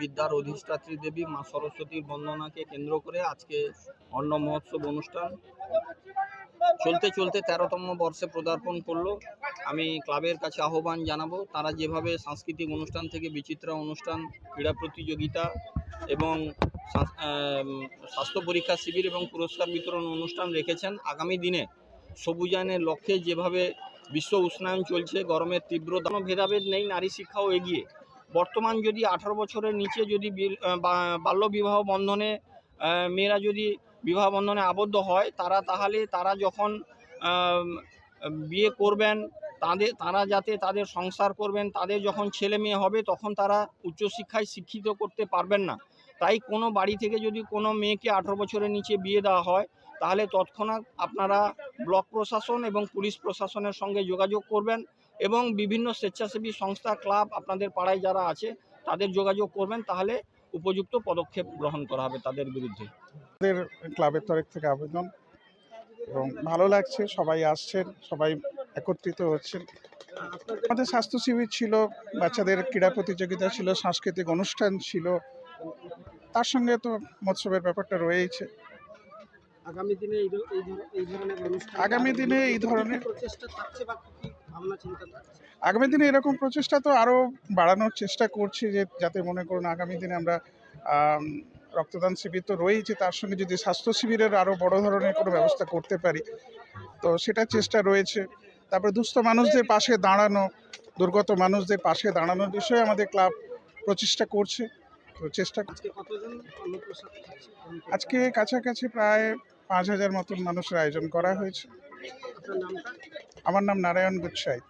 বিদ্যার অধিষ্ঠাত্রী দেবী মা সরস্বতীর বন্দনাকে কেন্দ্র করে আজকে অন্ন মহোৎসব অনুষ্ঠান। চলতে চলতে তেরোতম বর্ষে পদার্পণ করল। আমি ক্লাবের কাছে আহ্বান জানাব, তারা যেভাবে সাংস্কৃতিক অনুষ্ঠান থেকে বিচিত্রা অনুষ্ঠান, ক্রীড়া প্রতিযোগিতা এবং স্বাস্থ্য পরীক্ষা শিবির এবং পুরস্কার বিতরণ অনুষ্ঠান রেখেছেন, আগামী দিনে সবুজায়নের লক্ষ্যে যেভাবে বিশ্ব উষ্ণায়ন চলছে, গরমের তীব্রতা, কোনো ভেদাভেদ নেই, নারী শিক্ষাও এগিয়ে। বর্তমান যদি আঠারো বছরের নিচে যদি বাল্যবিবাহ বন্ধনে মেয়েরা যদি বিবাহ বন্ধনে আবদ্ধ হয়, তারা তাহলে তারা যখন বিয়ে করবেন, তাদের, তারা যাতে তাদের সংসার করবেন, তাদের যখন ছেলে মেয়ে হবে, তখন তারা উচ্চশিক্ষায় শিক্ষিত করতে পারবেন না। তাই কোনো বাড়ি থেকে যদি কোনো মেয়েকে আঠারো বছরের নিচে বিয়ে দেওয়া হয়, তাহলে তৎক্ষণাৎ আপনারা ব্লক প্রশাসন এবং পুলিশ প্রশাসনের সঙ্গে যোগাযোগ করবেন। এবং বিভিন্ন স্বেচ্ছাসেবী সংস্থা ক্লাব আপনাদের পাড়ায় যারা আছে তাদের যোগাযোগ করবেন তাহলে উপযুক্ত পদক্ষেপ গ্রহণ করা হবে তাদের বিরুদ্ধে। আমাদের ক্লাবের তরফ থেকে আবেদন এবং ভালো লাগছে সবাই আসছেন সবাই একত্রিত হচ্ছেন। আমাদের স্বাস্থ্য শিবির ছিল বাচ্চাদের ক্রীড়া প্রতিযোগিতা ছিল সাংস্কৃতিক অনুষ্ঠান ছিল। তার সঙ্গে তো মৎসবের ব্যাপারটা রয়েছে আগামী দিনে এই ধরনের আগামী দিনে এই ধরনের- প্রচেষ্টা থাকছে বা আগামী দিনে এরকম প্রচেষ্টা তো আরও বাড়ানোর চেষ্টা করছি যে যাতে মনে করুন আগামী দিনে আমরা রক্তদান শিবির তো রয়েছে তার সঙ্গে যদি স্বাস্থ্য শিবিরের আরও বড় ধরনের কোনো ব্যবস্থা করতে পারি তো সেটার চেষ্টা রয়েছে। তারপরে দুস্থ মানুষদের পাশে দাঁড়ানো দুর্গত মানুষদের পাশে দাঁড়ানোর বিষয়ে আমাদের ক্লাব প্রচেষ্টা করছে তো চেষ্টা আজকে কাছাকাছি প্রায় পাঁচ হাজার মতন মানুষের আয়োজন করা হয়েছে। আমার নাম নারায়ণ গুচ্ছাইত।